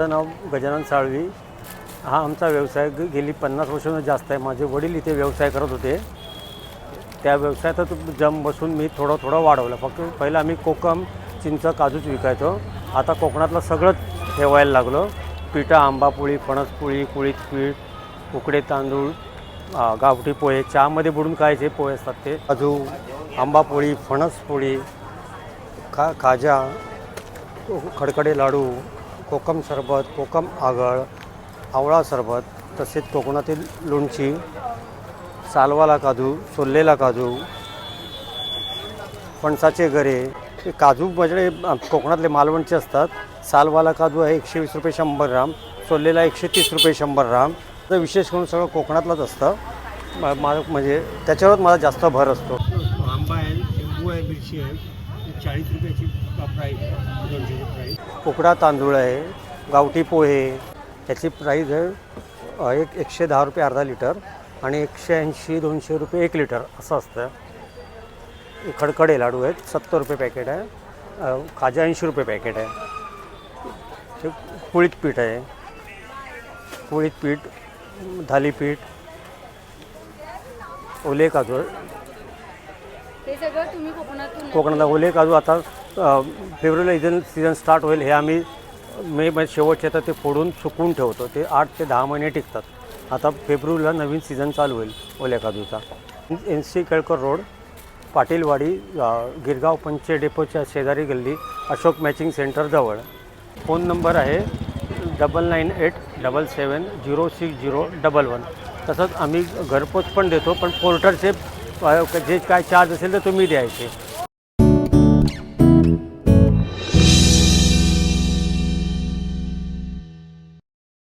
माझं नाव गजानन साळवी. हा आमचा व्यवसाय गेली पन्नास वर्षांना जास्त आहे. माझे वडील इथे व्यवसाय करत होते. त्या व्यवसायात जम बसून मी थोडं थोडं वाढवलं. फक्त पहिलं आम्ही कोकम चिंच काजूच विकायचो. आता कोकणातलं सगळंच ठेवायला लागलो. पिठा आंबापोळी फणसपोळी कुळीत पीठ उकडे तांदूळ गावठी पोहे. चहामध्ये बुडून खायचे पोहे असतात ते. काजू आंबापोळी फणसपोळी खा खाजा खडखडे लाडू कोकम सरबत कोकम आगळ आवळा सरबत तसेच कोकणातील लोणची सालवाला काजू सोललेला काजू फणसाचे गरे हे काजू म्हणजे कोकणातले मालवणचे असतात. सालवाला काजू आहे एकशे वीस रुपये शंभर ग्राम सोललेला एकशे तीस रुपये शंभर ग्राम. तर विशेष करून सगळं कोकणातलंच असतं. मा- म्हणजे त्याच्यावरच माझा जास्त भर असतो. आंबा आहे लिंबू आहे मिरची आहे. चाळीस रुपयाची प्राईज आहे दोनशेची उकडा तांदूळ आहे गावठी पोहे त्याची प्राईज आहे एक एकशे दहा रुपये अर्धा लिटर आणि एकशे ऐंशी दोनशे रुपये एक लिटर असं असतं. खडखडे लाडू आहेत सत्तर रुपये पॅकेट आहे खाजा ऐंशी रुपये पॅकेट आहे. ते कुळीत पीठ आहे. कुळीत पीठ थालीपीठ ओले काजू हे सगळं तुम्ही कोकणातून कोकणाला ओले काजू आता फेब्रुवारी इजन सीझन स्टार्ट होईल हे आम्ही मे मध्ये शेवटचे तर ते फोडून सुकवून ठेवतो. ते आठ ते दहा महिने टिकतात. आता फेब्रुवारीला नवीन सीझन चालू होईल ओल्या काजूचा. N C Kelkar road Patilwadi Girgaon पंचे डेपोच्या शेजारी गल्ली अशोक मॅचिंग सेंटरजवळ फोन नंबर आहे double nine eight double seven zero six zero double one. तसंच आम्ही घरपोच पण देतो पण पोर्टरचे जे काय चार्ज असेल तर तुम्ही द्यायचे.